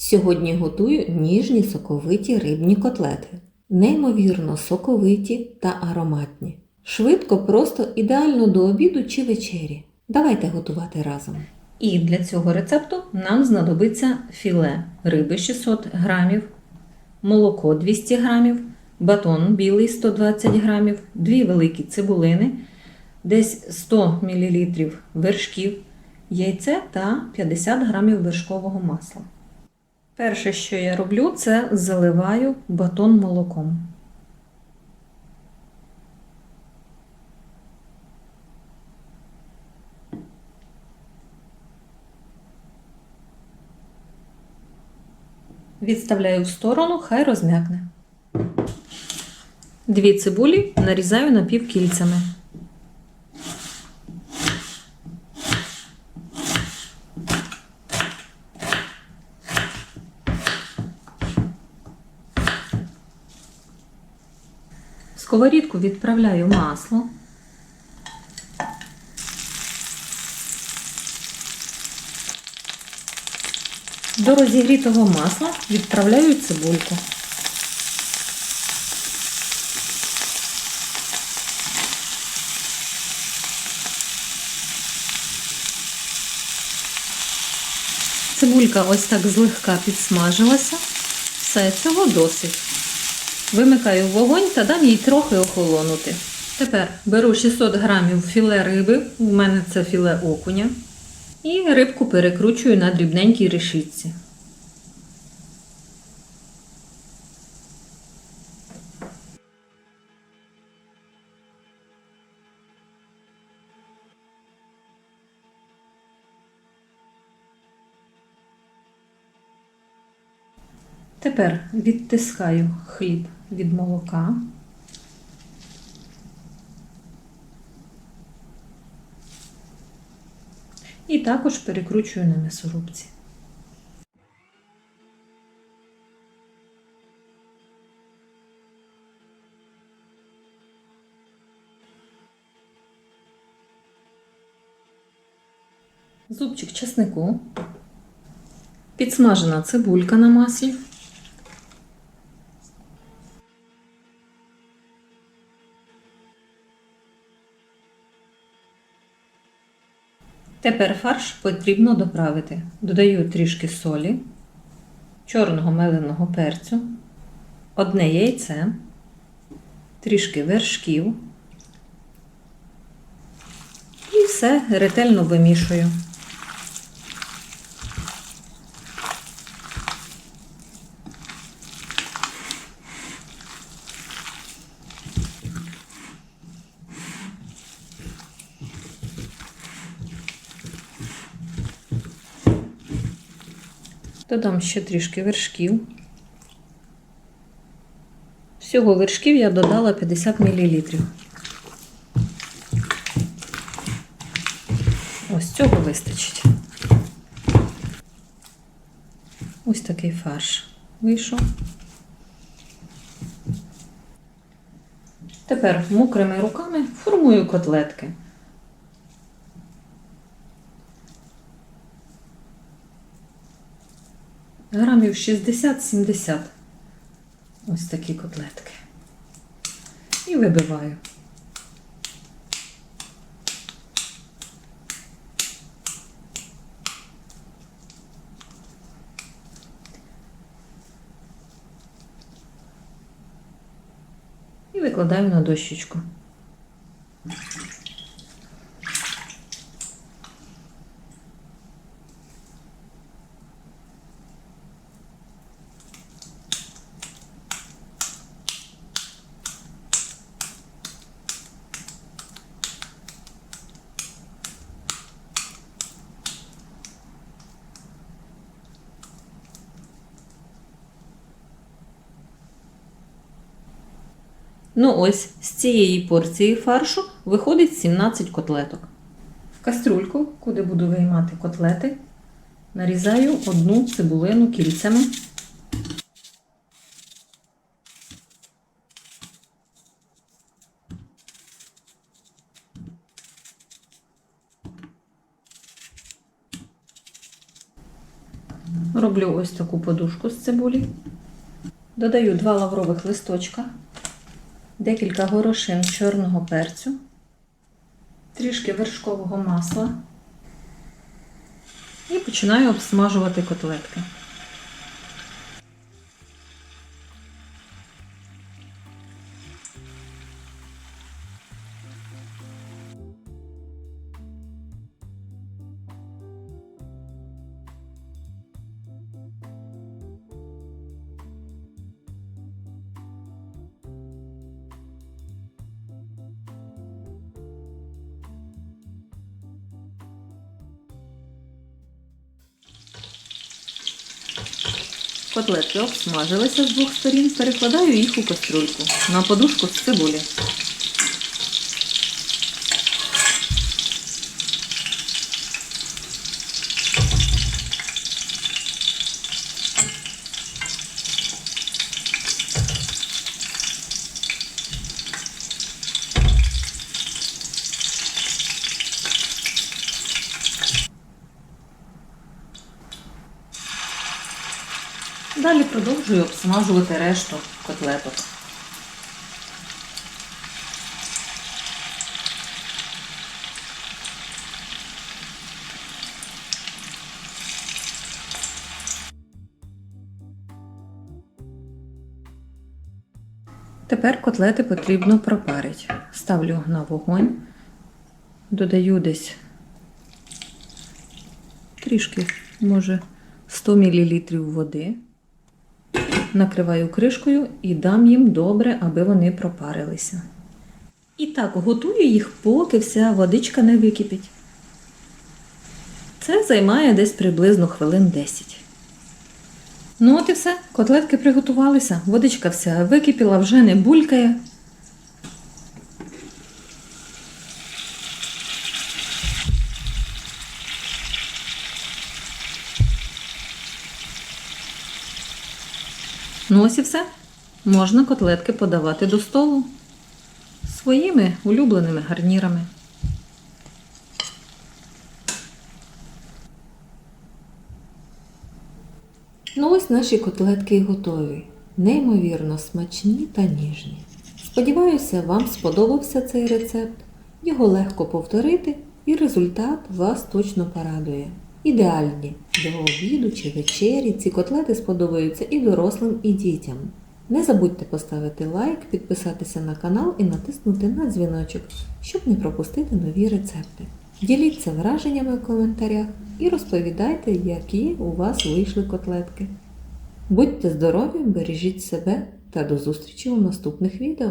Сьогодні готую ніжні соковиті рибні котлети. Неймовірно соковиті та ароматні. Швидко, просто ідеально до обіду чи вечері. Давайте готувати разом. І для цього рецепту нам знадобиться філе риби 600 грамів, молоко 200 грамів, батон білий 120 грамів, дві великі цибулини, десь 100 мл вершків, яйце та 50 грамів вершкового масла. Перше, що я роблю, це заливаю батон молоком. Відставляю в сторону, хай розм'якне. Дві цибулі нарізаю напівкільцями. Сковорідку відправляю масло. До розігрітого масла відправляю цибульку. Цибулька ось так злегка підсмажилася. Все, цього досить. Вимикаю вогонь та дам їй трохи охолонути. Тепер беру 600 грамів філе риби, у мене це філе окуня. І рибку перекручую на дрібненькій решітці. Тепер відтискаю хліб від молока. І також перекручую на м'ясорубці. Зубчик чеснику, підсмажена цибулька на маслі. Тепер фарш потрібно доправити. Додаю трішки солі, чорного меленого перцю, одне яйце, трішки вершків і все ретельно вимішую. Додам ще трішки вершків. Всього вершків я додала 50 мл. Ось цього вистачить. Ось такий фарш вийшов. Тепер мокрими руками формую котлетки. Грамів 60-70. Ось такі котлетки. І вибиваю. І викладаю на дощечку. Ну ось, з цієї порції фаршу виходить 17 котлеток. В каструльку, куди буду виймати котлети, нарізаю одну цибулину кільцями. Роблю роблю ось таку подушку з цибулі. Додаю два лаврових листочка, декілька горошин чорного перцю, трішки вершкового масла і починаю обсмажувати котлетки. Котлетки обсмажилися з двох сторін, перекладаю їх у кастрюльку на подушку з цибулі. Далі продовжую обсмажувати решту котлеток. Тепер котлети потрібно пропарити. Ставлю на вогонь, додаю десь трішки, може, 100 мл води. Накриваю кришкою і дам їм добре, аби вони пропарилися. І так готую їх, поки вся водичка не википить. Це займає десь приблизно хвилин 10. Ну от і все, котлетки приготувалися, водичка вся википіла, вже не булькає. Ну ось і все. Можна котлетки подавати до столу своїми улюбленими гарнірами. Ну ось наші котлетки і готові. Неймовірно смачні та ніжні. Сподіваюся, вам сподобався цей рецепт. Його легко повторити і результат вас точно порадує. Ідеальні до обіду чи вечері ці котлети сподобаються і дорослим, і дітям. Не забудьте поставити лайк, підписатися на канал і натиснути на дзвіночок, щоб не пропустити нові рецепти. Діліться враженнями в коментарях і розповідайте, які у вас вийшли котлетки. Будьте здорові, бережіть себе та до зустрічі у наступних відео!